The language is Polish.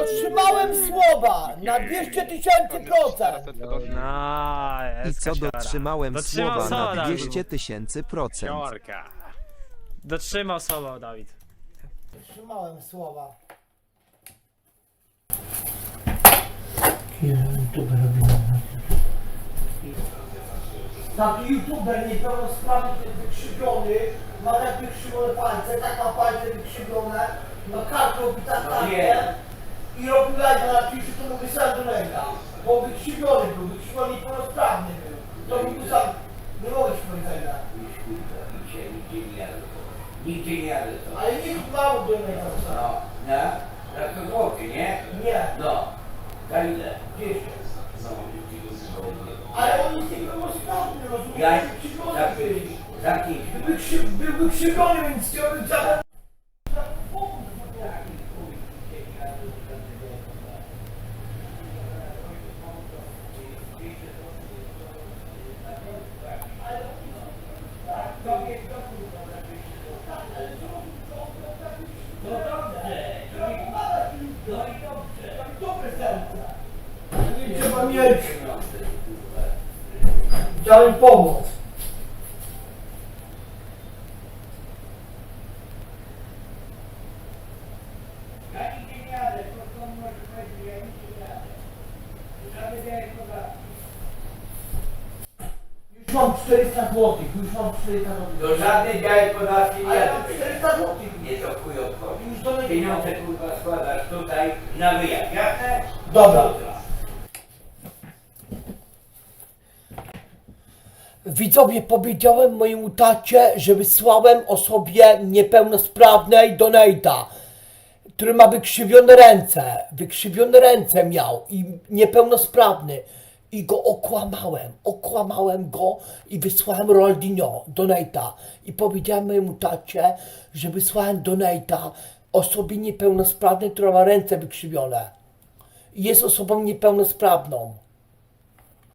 Dotrzymałem słowa na 200 tysięcy procent. No, I jest co kasiora. dotrzymałem Dotrzymał słowa na Dawid. 200 tysięcy procent. Siorka. Dotrzymał słowa, Dawid. Dotrzymałem słowa. Taki youtuber niepełnosprawny, wykrzywiony, ma tak wykrzywione palce, tak ma palce wykrzywione, ma kartę obita kartę i robił live na Twitchu, to mógł sam do ręka, bo wykrzywiony był, wykrzywiony niepełnosprawny był. To mógł sam, nie mogłeś powiedzenia. Nigdzie, nigdzie nie jadę. Nigdzie nie jadę to. Ale nikt mało do ręka No, na? Na to złoty, nie? Nie, No. Za ile? 200. No, Ale on jest niepełnosprawny, rozumiesz? Ja, za, był. za kim? Był krzy- Był wykrzywiony, więc chciałbym mieć. Chciałem pomóc. Nie jadę, to to może powiedzieć, ja nigdzie nie jadę. Żadny białek podatki. Mam 400 zł, już mam 400 zł. Do żadnej białej podatki nie Ale jadę. mam 400 zł. Nie to chuj obchodzi. Już do mnie Pieniądze kurwa składasz tutaj na wyjazd. Jasne? Dobra. Widzowie, powiedziałem mojemu tacie, że wysłałem osobie niepełnosprawnej donate'a, który ma wykrzywione ręce. Wykrzywione ręce miał i niepełnosprawny. I go okłamałem. Okłamałem go i wysłałem Ronaldinho donate'a. I powiedziałem mojemu tacie, że wysłałem donate'a osobie niepełnosprawnej, która ma ręce wykrzywione. I jest osobą niepełnosprawną.